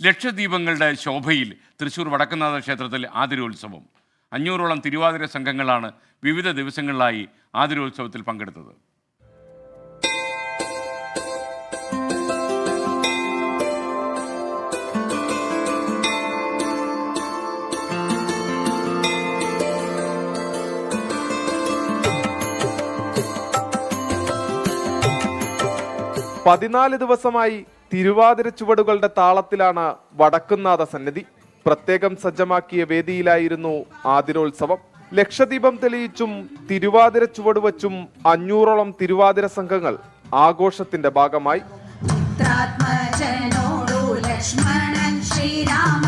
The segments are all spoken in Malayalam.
ലക്ഷദ്വീപങ്ങളുടെ ശോഭയിൽ തൃശ്ശൂർ വടക്കുന്നാഥ ക്ഷേത്രത്തിൽ ആതിരോത്സവം അഞ്ഞൂറോളം തിരുവാതിര സംഘങ്ങളാണ് വിവിധ ദിവസങ്ങളിലായി ആതിരോത്സവത്തിൽ പങ്കെടുത്തത്. പതിനാല് ദിവസമായി തിരുവാതിര ചുവടുകളുടെ താളത്തിലാണ് വടക്കുന്നാഥ സന്നിധി. പ്രത്യേകം സജ്ജമാക്കിയ വേദിയിലായിരുന്നു ആതിരോത്സവം. ലക്ഷദീപം തെളിയിച്ചും തിരുവാതിര ചുവടുവച്ചും അഞ്ഞൂറോളം തിരുവാതിര സംഘങ്ങൾ ആഘോഷത്തിന്റെ ഭാഗമായി. ലക്ഷ്മണൻ ശ്രീരാമ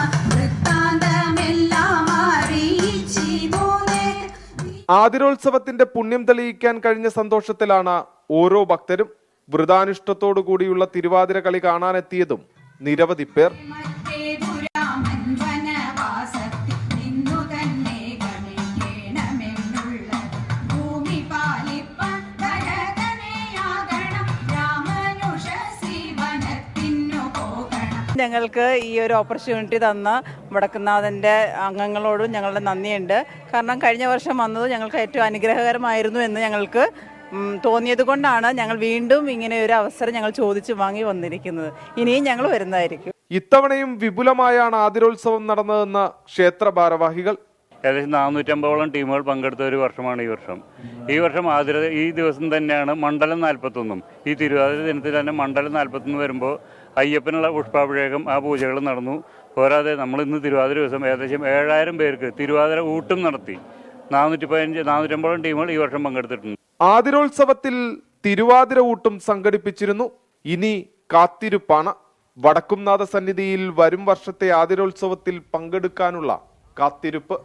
ആതിരോത്സവത്തിന്റെ പുണ്യം തെളിയിക്കാൻ കഴിഞ്ഞ സന്തോഷത്തിലാണ് ഓരോ ഭക്തരും. വ്രതാനുഷ്ഠത്തോടു കൂടിയുള്ള തിരുവാതിര കളി കാണാനെത്തിയതും നിരവധി പേർ ഞങ്ങൾക്ക് ഈ ഒരു ഓപ്പർച്യൂണിറ്റി തന്ന വടക്കുന്നാഥന്റെ അംഗങ്ങളോടും ഞങ്ങളുടെ നന്ദിയുണ്ട്. കാരണം കഴിഞ്ഞ വർഷം വന്നത് ഞങ്ങൾക്ക് ഏറ്റവും അനുഗ്രഹകരമായിരുന്നു എന്ന് ഞങ്ങൾക്ക് തോന്നിയത് കൊണ്ടാണ് ഞങ്ങൾ വീണ്ടും ഇങ്ങനെ ഒരു അവസരം ഞങ്ങൾ ചോദിച്ചു വാങ്ങി വന്നിരിക്കുന്നത്. ഇനിയും ഞങ്ങൾ വരുന്നതായിരിക്കും. ഇത്തവണയും വിപുലമായാണ് ആതിരോത്സവം നടന്നതെന്ന് ക്ഷേത്ര ഭാരവാഹികൾ. ഏകദേശം നാനൂറ്റമ്പതോളം ടീമുകൾ പങ്കെടുത്ത ഒരു വർഷമാണ് ഈ വർഷം. ഈ വർഷം ആതിര ഈ ദിവസം തന്നെയാണ് മണ്ഡലം നാൽപ്പത്തൊന്നും ഈ തിരുവാതിര ദിനത്തിൽ തന്നെ മണ്ഡലം നാൽപ്പത്തൊന്ന് വരുമ്പോൾ അയ്യപ്പനുള്ള പുഷ്പാഭിഷേകം ആ പൂജകൾ നടന്നു. പോരാതെ നമ്മൾ ഇന്ന് തിരുവാതിര ദിവസം ഏകദേശം ഏഴായിരം പേർക്ക് തിരുവാതിര ഊട്ടും നടത്തി. നാനൂറ്റി പതിനഞ്ച് നാനൂറ്റമ്പതോളം ടീമുകൾ ഈ വർഷം പങ്കെടുത്തിട്ടുണ്ട്. ആതിരോത്സവത്തിൽ തിരുവാതിര ഊട്ടും സംഘടിപ്പിച്ചിരുന്നു. ഇനി കാത്തിരിപ്പാണ്. വടക്കുംനാഥ സന്നിധിയിൽ വരും വർഷത്തെ ആതിരോത്സവത്തിൽ പങ്കെടുക്കാനുള്ള കാത്തിരിപ്പ്.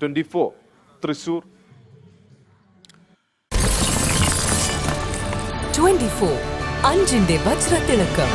Twenty four Thrissur. Twenty four അഞ്ചിന്റെ വജ്രത്തിളക്കം.